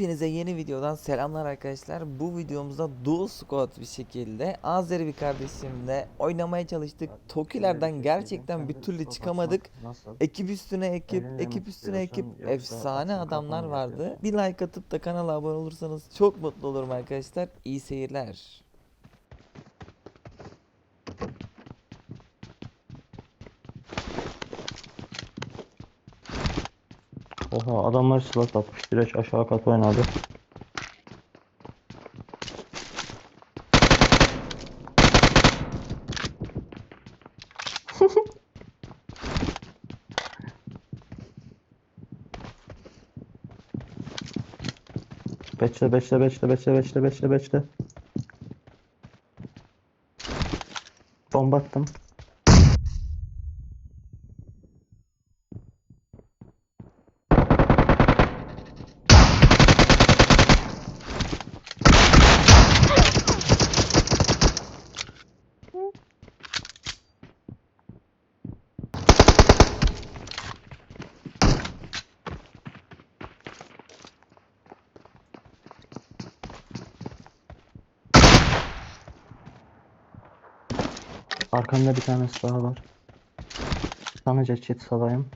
Hepinize yeni videodan selamlar arkadaşlar. Bu videomuzda dual squad bir şekilde Azeri bir kardeşimle oynamaya çalıştık. Tokilerden gerçekten bir türlü çıkamadık. Ekip üstüne ekip, ekip üstüne ekip efsane adamlar vardı. Bir like atıp da kanala abone olursanız çok mutlu olurum arkadaşlar. İyi seyirler. Oha adamlar silah atmış direkt aşağı kat oynadı. Bekle bekle bekle bekle bekle bekle bekle. Bomba attım. Arkamda bir tanesi daha var. Sana çit salayım.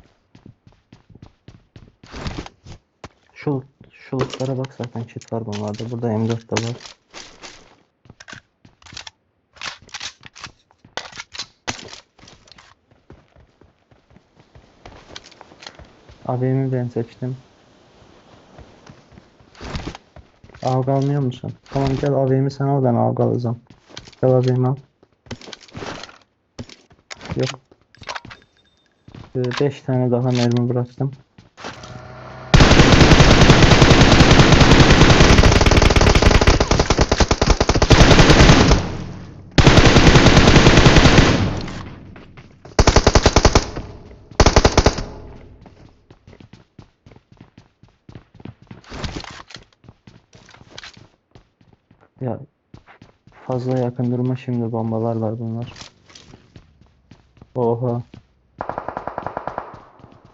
Şu şu lootlara bak zaten çit var bunlarda. Burada M4 de var. AVM'i ben seçtim. Avga musun? Tamam gel AVM'i sen al ben avga. Gel AVM'i al. Yok. 5 tane daha mermi bıraktım. Ya fazla yakın durma şimdi bombalar var bunlar. Oha.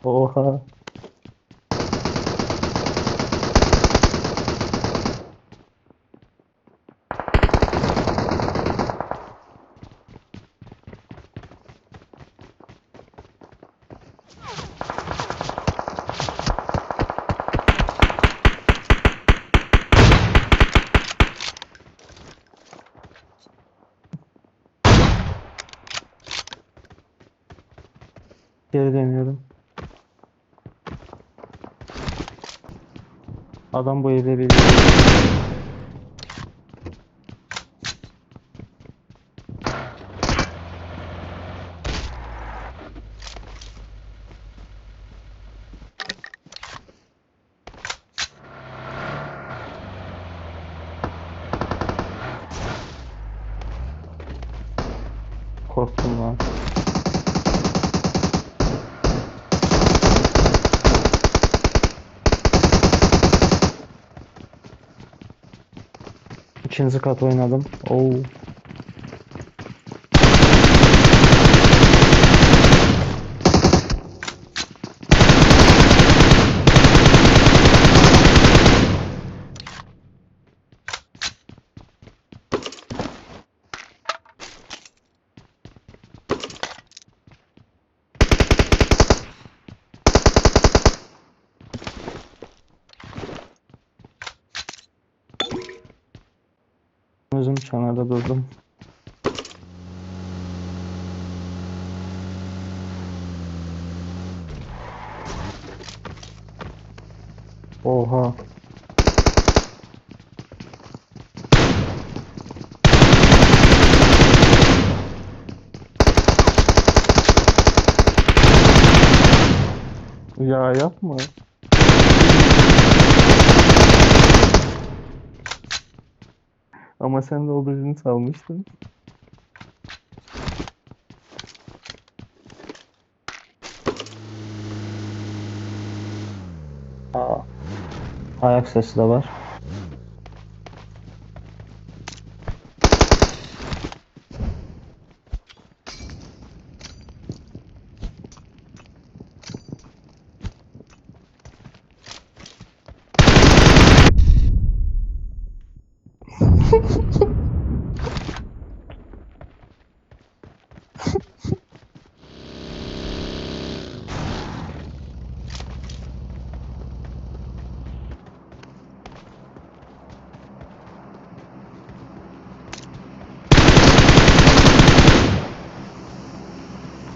Oha. Geri dönüyorum. Adam bu evde bir Korktum lan. İkinci kat oynadım. Oo. Çanada durdum. Oha. Ya yapma. Ama sen de o salmıştın. Aa, ayak sesi de var.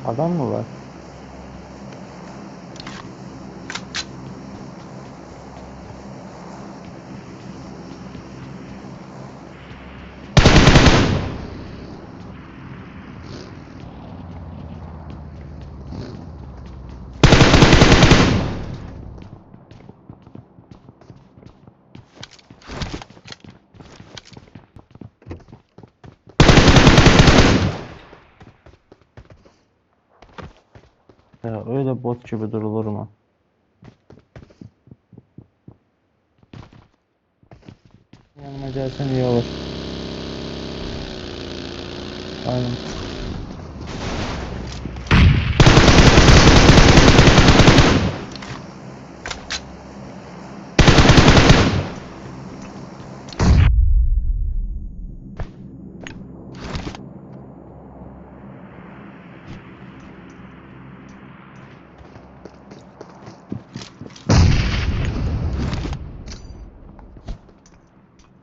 Adam mı var? Ya öyle bot gibi durulur mu? Yanıma gelsen iyi olur. Aynen.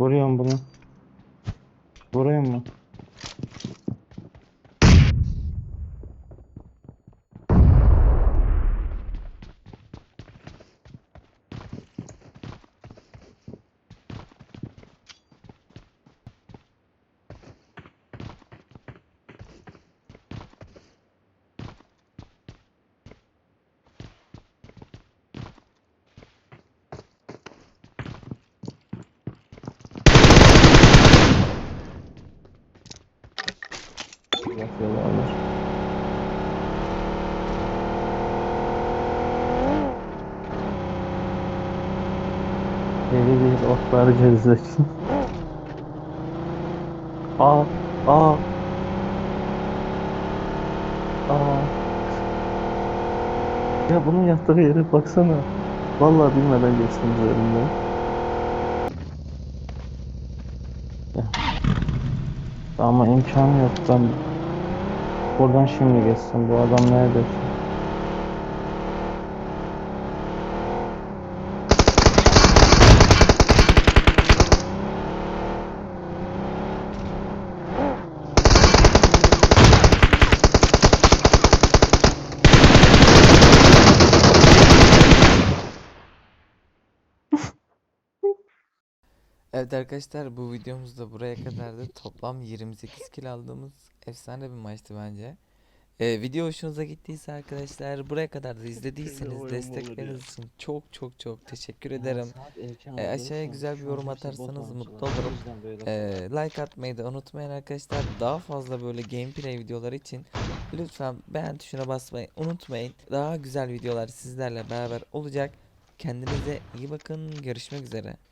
Vuruyorum bunu. Vurayım mı? Yapıyorlar. Deli bir otlar gezecek. Aa, aa. Aa. Ya bunun yattığı yere baksana. Vallahi bilmeden geçtim üzerinden. Ama imkanı yok ben buradan şimdi geçsem bu adam nerede? Evet arkadaşlar bu videomuz da buraya kadardı. Toplam 28 kill aldığımız efsane bir maçtı bence. Ee, video hoşunuza gittiyse arkadaşlar buraya kadar da izlediyseniz destekleriniz için çok çok çok teşekkür ederim. Ee, aşağıya güzel bir yorum atarsanız mutlu olurum. Ee, like atmayı da unutmayın arkadaşlar. Daha fazla böyle gameplay videolar için lütfen beğen tuşuna basmayı unutmayın. Daha güzel videolar sizlerle beraber olacak. Kendinize iyi bakın. Görüşmek üzere.